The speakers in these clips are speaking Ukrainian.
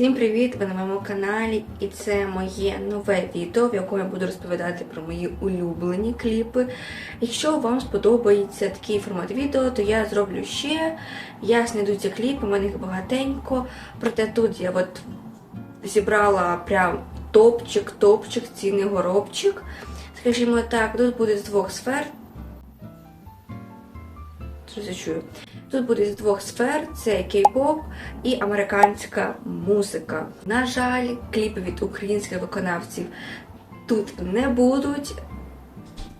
Всім привіт! Ви на моєму каналі, і це моє нове відео, в якому я буду розповідати про мої улюблені кліпи. Якщо вам сподобається такий формат відео, то я зроблю ще. Я знайду ці кліпи, у мене їх багатенько. Проте тут я от зібрала прям топчик, топчик, цінний горобчик. Скажімо так, тут буде з двох сфер. Щось я чую. Тут буде з двох сфер: це кей-поп і американська музика. На жаль, кліпи від українських виконавців тут не будуть.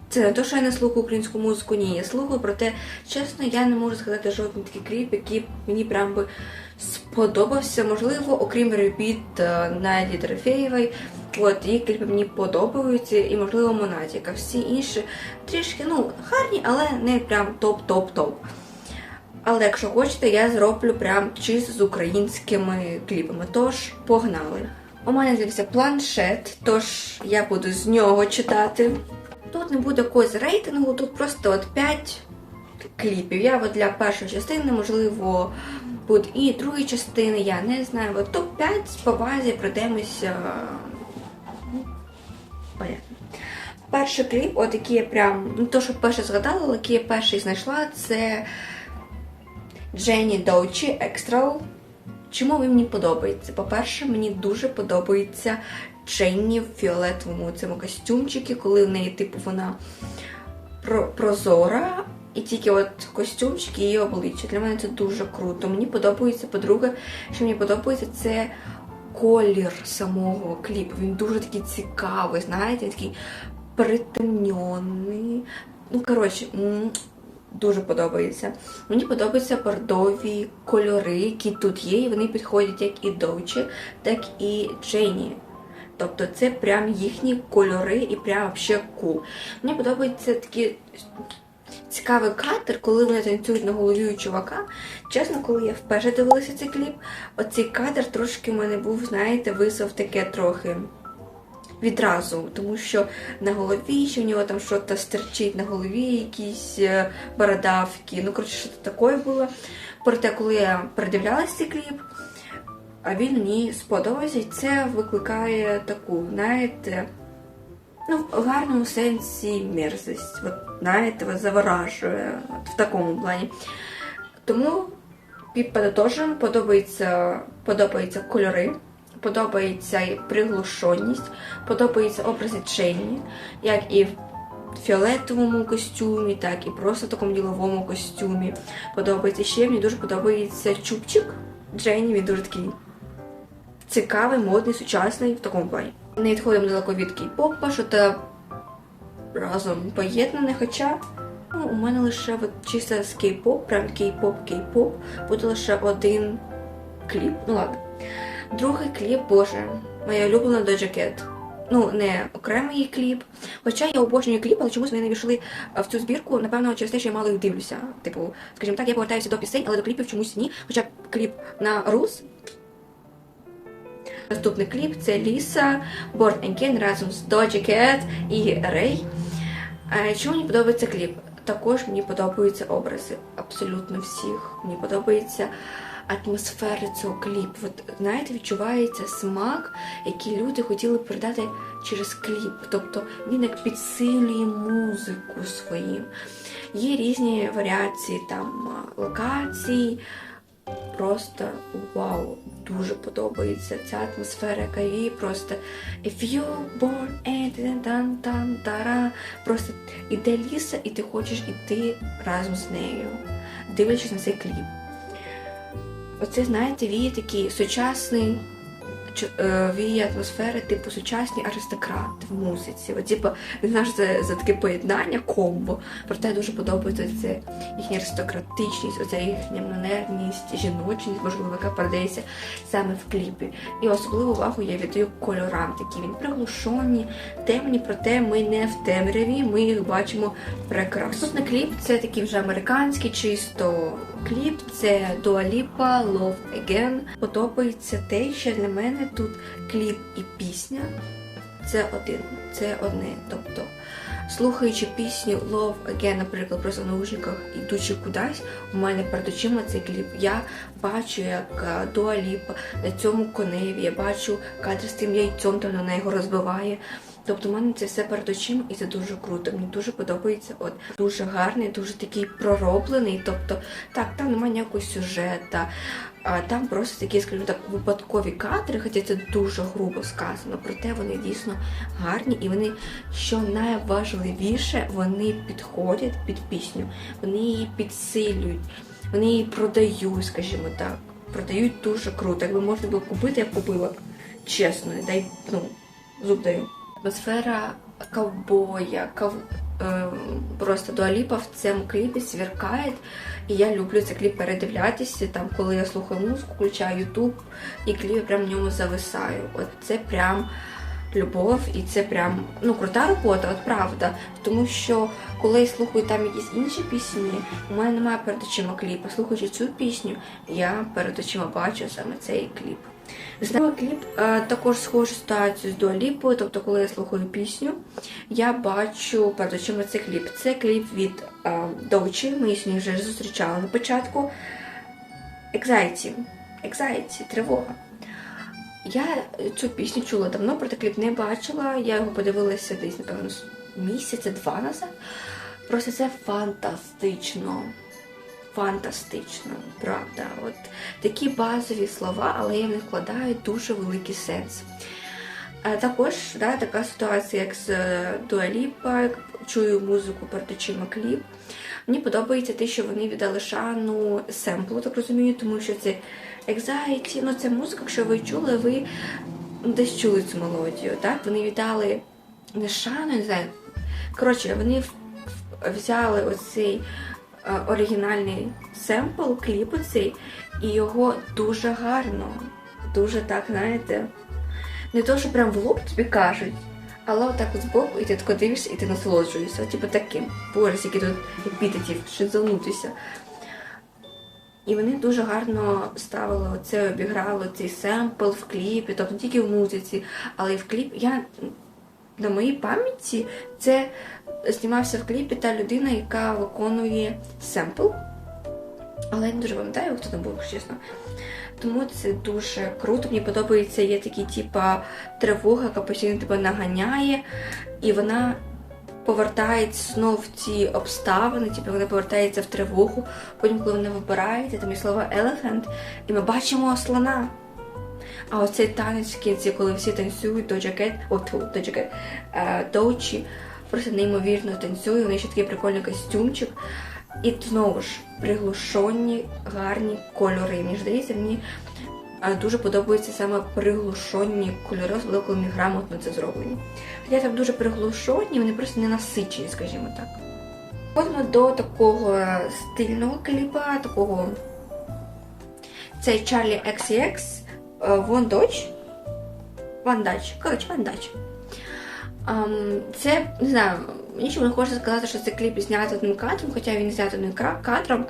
Це не те, що я не слухаю українську музику, ні, я слухаю, проте, чесно, я не можу сказати жоден такий кліп, який мені прям би сподобався. Можливо, окрім ребіт е, Наді Дорофеєвої, от її кліпи мені подобаються, і, можливо, Монатіка. Всі інші трішки, ну, гарні, але не прям топ-топ-топ. Але якщо хочете, я зроблю прям чисто з українськими кліпами. Тож погнали. У мене з'явився планшет, тож я буду з нього читати. Тут не буде якогось рейтингу, тут просто от 5 кліпів. Я от для першої частини, можливо, буде і другої частини, я не знаю. От топ-5 по базі пройдемося. ну, Понятно. Перший кліп, от який я прям, ну то, що перше згадала, але який я перший знайшла, це Дженні Доучі Екстрал. Чому він мені подобається? По-перше, мені дуже подобається Дженні в фіолетовому цьому костюмчикі, коли в неї, типу, вона прозора, і тільки от костюмчик і її обличчя. Для мене це дуже круто. Мені подобається, по-друге, що мені подобається, це колір самого кліпу. Він дуже такий цікавий, знаєте, такий притемнений. Ну, коротше, дуже подобається. Мені подобаються бордові кольори, які тут є, і вони підходять як і Довчі, так і Джейні. Тобто це прям їхні кольори і прям вообще кул. Мені подобається такі цікавий кадр, коли вони танцюють на голові у чувака. Чесно, коли я вперше дивилася цей кліп, оцей кадр трошки в мене був, знаєте, висов таке трохи відразу, тому що на голові, що в нього там щось стерчить на голові, якісь е, бородавки. Ну, коротше, що то таке було. Проте, коли я передивлялася цей кліп, він мені сподобався, і це викликає таку, знаєте, ну, в гарному сенсі мерзость. От, знаєте, вас заворажує от, в такому плані. Тому Піппа теж подобається, подобаються кольори, подобається приглушеність, подобається образи Дженні, як і в фіолетовому костюмі, так і просто в такому діловому костюмі. Подобається ще мені дуже подобається чубчик Дженні, він дуже такий цікавий, модний, сучасний в такому плані. Не відходимо далеко від кей-попа, що то разом поєднане, хоча ну, у мене лише от, чисто з кей-поп, прям кей-поп, кей-поп, буде лише один кліп. Ну ладно. Другий кліп, боже, моя улюблена Doja Cat. Ну, не окремий її кліп. Хоча я обожнюю кліп, але чомусь вони не війшли в цю збірку, напевно, через те, що я мало їх дивлюся. Типу, скажімо так, я повертаюся до пісень, але до кліпів чомусь ні. Хоча кліп на Рус. Наступний кліп це Ліса, Born Again разом з Doja Cat і Рей. Е, Чому мені подобається кліп? Також мені подобаються образи абсолютно всіх. Мені подобається атмосфера цього кліпу. От, знаєте, відчувається смак, який люди хотіли передати через кліп. Тобто він як підсилює музику своїм. Є різні варіації там локацій. Просто вау, дуже подобається ця атмосфера, яка її просто if you born and Просто іде ліса, і ти хочеш іти разом з нею, дивлячись на цей кліп. Оце, знаєте, віє такий сучасний е, віє атмосфери, типу сучасні аристократи в музиці. От, типу, знаю, що це за таке поєднання, комбо. Проте дуже подобається це їхня аристократичність, оця їхня манерність, жіночність, можливо, яка передається саме в кліпі. І особливу увагу я віддаю кольорам, такі він приглушені, темні, проте ми не в темряві, ми їх бачимо прекрасно. Наступний кліп це такий вже американський, чисто кліп. Це Lipa, Love Again. Подобається те, що для мене тут кліп і пісня це один, це одне. Тобто слухаючи пісню Love Again, наприклад, просто в наушниках, ідучи кудись, у мене перед очима цей кліп. Я бачу, як Дуа Ліпа на цьому коневі, я бачу кадр з тим яйцом, там вона його розбиває. Тобто в мене це все перед очима і це дуже круто. Мені дуже подобається. От дуже гарний, дуже такий пророблений. Тобто, так, там немає ніякого сюжета, а там просто такі, скажімо так, випадкові кадри, хоча це дуже грубо сказано. Проте вони дійсно гарні і вони, що найважливіше, вони підходять під пісню, вони її підсилюють, вони її продають, скажімо так. Продають дуже круто. Якби можна було купити, я б купила. Чесно, дай ну, зуб даю. Атмосфера ковбоя, ков... е, просто дуаліпа в цьому кліпі сверкає. І я люблю цей кліп передивлятися. Там, коли я слухаю музику, включаю Ютуб, і кліп я прям в ньому зависаю. От це прям любов, і це прям ну крута робота, от правда. Тому що коли я слухаю там якісь інші пісні, у мене немає перед очима кліпа. Слухаючи цю пісню, я перед очима бачу саме цей кліп. Знову кліп е, також схожу ситуацію з Дуаліпою, тобто, коли я слухаю пісню, я бачу перед очима цей кліп. Це кліп від е, Довчі, ми її вже зустрічали на початку. Anxiety. Anxiety, тривога. Я цю пісню чула давно, проте кліп не бачила. Я його подивилася десь, напевно, місяця два назад. Просто це фантастично. Фантастично, правда. От такі базові слова, але я в них вкладаю дуже великий сенс. А також да, така ситуація, як з Дуаліпа, чую музику перед очима кліп. Мені подобається те, що вони віддали шану семплу, так розумію, тому що це Anxiety, ну це музика, якщо ви чули, ви десь чули цю мелодію. так? Вони віддали не шану, не знаю. Коротше, вони взяли оцей оригінальний семпл, кліп оцей, і його дуже гарно, дуже так, знаєте, не то, що прям в лоб тобі кажуть, але отак от збоку, і ти тако дивишся, і ти насолоджуєшся. Типу таким. Боже, які тут епітетів, шизанутися. І вони дуже гарно ставили оце, обіграли цей семпл в кліпі, тобто не тільки в музиці, але й в кліпі. Я на моїй пам'яті це знімався в кліпі та людина, яка виконує семпл. Але я не дуже пам'ятаю, хто там був, чесно. Тому це дуже круто. Мені подобається, є такі, типа, тривога, яка постійно тебе наганяє, і вона повертається знову в ці обставини, типу вона повертається в тривогу. Потім, коли вона вибирається, там є слово elephant, і ми бачимо слона. А оцей танець в кінці, коли всі танцюють, до джакет, о, до джакет, доучі, просто неймовірно танцює, вони ще такий прикольний костюмчик. І знову ж приглушені, гарні кольори. Мені здається, мені дуже подобаються саме приглушені кольори, особливо коли вони грамотно це зроблені. Хоча там дуже приглушені, вони просто не насичені, скажімо так. Ходимо до такого стильного кліпа, такого цей Charlie XCX Вон Доч. Ван Дач. Коротше, Ван Дач. Um, це, не знаю, нічого не хочу сказати, що це кліп знятий одним кадром, хоча він знятий одним кадром.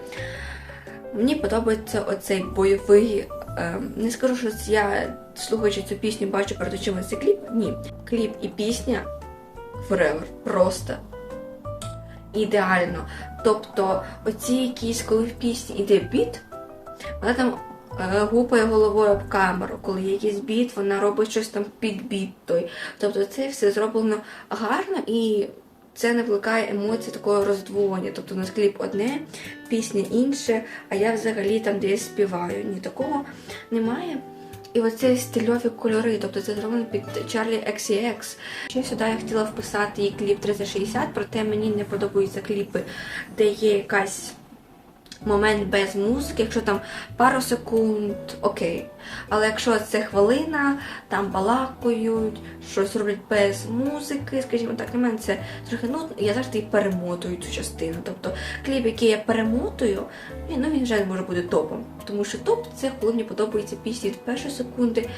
Мені подобається оцей бойовий. Ем, не скажу, що я, слухаючи цю пісню, бачу перед очима цей кліп. Ні. Кліп і пісня forever. Просто ідеально. Тобто, оці якісь, коли в пісні йде біт, вона там гупає головою об камеру, коли є якийсь біт, вона робить щось там під біт той. Тобто це все зроблено гарно і це не викликає емоції такого роздвоєння. Тобто у нас кліп одне, пісня інше, а я взагалі там десь співаю. Ні, такого немає. І оце стильові кольори, тобто це зроблено під Charlie XCX. Ще сюди я хотіла вписати її кліп 360, проте мені не подобаються кліпи, де є якась момент без музики, якщо там пару секунд, окей. Але якщо це хвилина, там балакають, щось роблять без музики, скажімо так, для мене це трохи нудно, я завжди перемотую цю частину. Тобто кліп, який я перемотую, ну він вже не може бути топом. Тому що топ це коли мені подобається пісні від першої секунди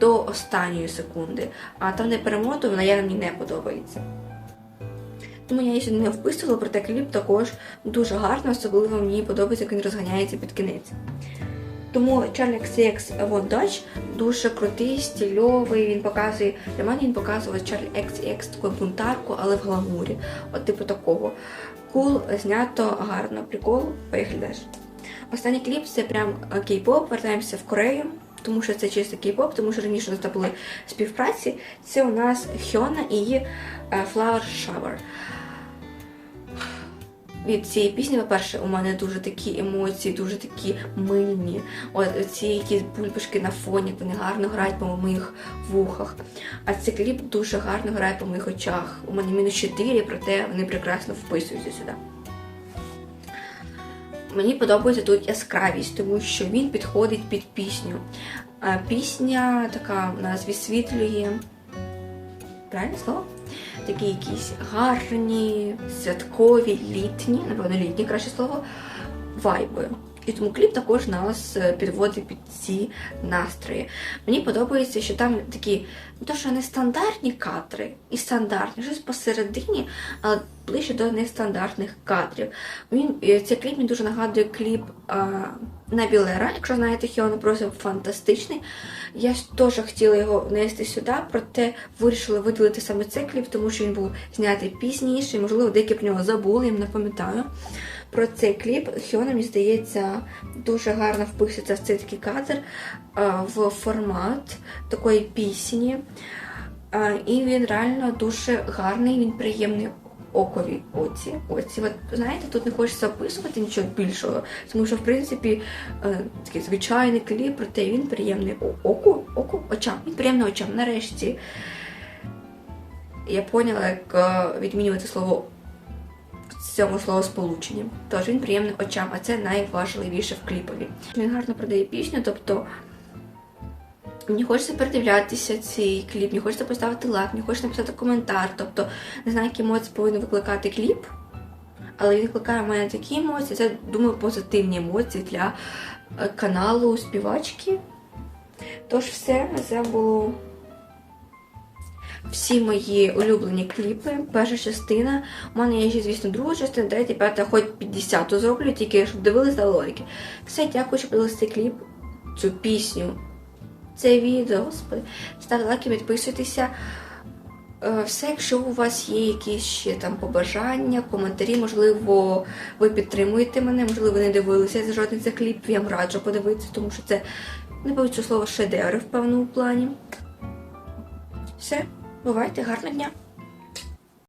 до останньої секунди. А там не перемотую, вона я мені не подобається. Тому я її сюди не вписувала, проте кліп також дуже гарно, особливо мені подобається, як він розганяється під кінець. Тому Charlie XCX Von Dodge дуже крутий, стильовий. Він показує для мене він показував Charlie XCX таку бунтарку, але в гламурі. От типу такого. Кул, знято, гарно, прикол, поїхали далі. Останній кліп це прям кей-поп, вертаємося в Корею, тому що це чисто кей-поп, тому що раніше у нас були співпраці. Це у нас Хьона і її е, Flower Shower. Від цієї пісні, по-перше, у мене дуже такі емоції, дуже такі мильні. От ці якісь бульбашки на фоні, вони гарно грають по моїх вухах. А цей кліп дуже гарно грає по моїх очах. У мене мінус 4, проте вони прекрасно вписуються сюди. Мені подобається тут яскравість, тому що він підходить під пісню. Пісня така у нас висвітлює. Правильне слово? Такі якісь гарні, святкові, літні, напевно, літні краще слово, вайби. І тому кліп також нас е, підводить під ці настрої. Мені подобається, що там такі, не то що не кадри і стандартні, щось посередині, але ближче до нестандартних кадрів. Він цей кліп мені дуже нагадує кліп а, на Білера, якщо знаєте, Хіону просто фантастичний. Я теж хотіла його внести сюди, проте вирішила виділити саме цей кліп, тому що він був знятий пізніше, можливо, деякі про нього забули, я не пам'ятаю. Про цей кліп Хіона, мені здається, дуже гарно вписується в цей такий кадр в формат такої пісні. І він реально дуже гарний, він приємний окові оці. оці. От, знаєте, тут не хочеться описувати нічого більшого, тому що, в принципі, е, такий звичайний кліп, проте він приємний оку, оку, очам. Він приємний очам. Нарешті я поняла, як е, відмінювати слово в цьому словосполученні. Тож він приємний очам, а це найважливіше в кліпові. Він гарно продає пісню, тобто. Мені хочеться передивлятися цей кліп, мені хочеться поставити лайк, мені хочеться написати коментар. Тобто не знаю, які емоції повинен викликати кліп, але він викликає в мене такі емоції. Це думаю позитивні емоції для е, каналу співачки. Тож все, це було всі мої улюблені кліпи. Перша частина. У мене є ще, звісно, друга частина, третя, п'ята, хоч 50 зроблю, тільки щоб дивились, дали лайки. Все, дякую, що подивилися цей кліп, цю пісню це відео, господи. Ставте лайки, підписуйтеся. Е, Все, якщо у вас є якісь ще там побажання, коментарі, можливо, ви підтримуєте мене, можливо, ви не дивилися за жодний цей кліп, я вам раджу подивитися, тому що це не боюся слово шедеври в певному плані. Все, бувайте, гарного дня!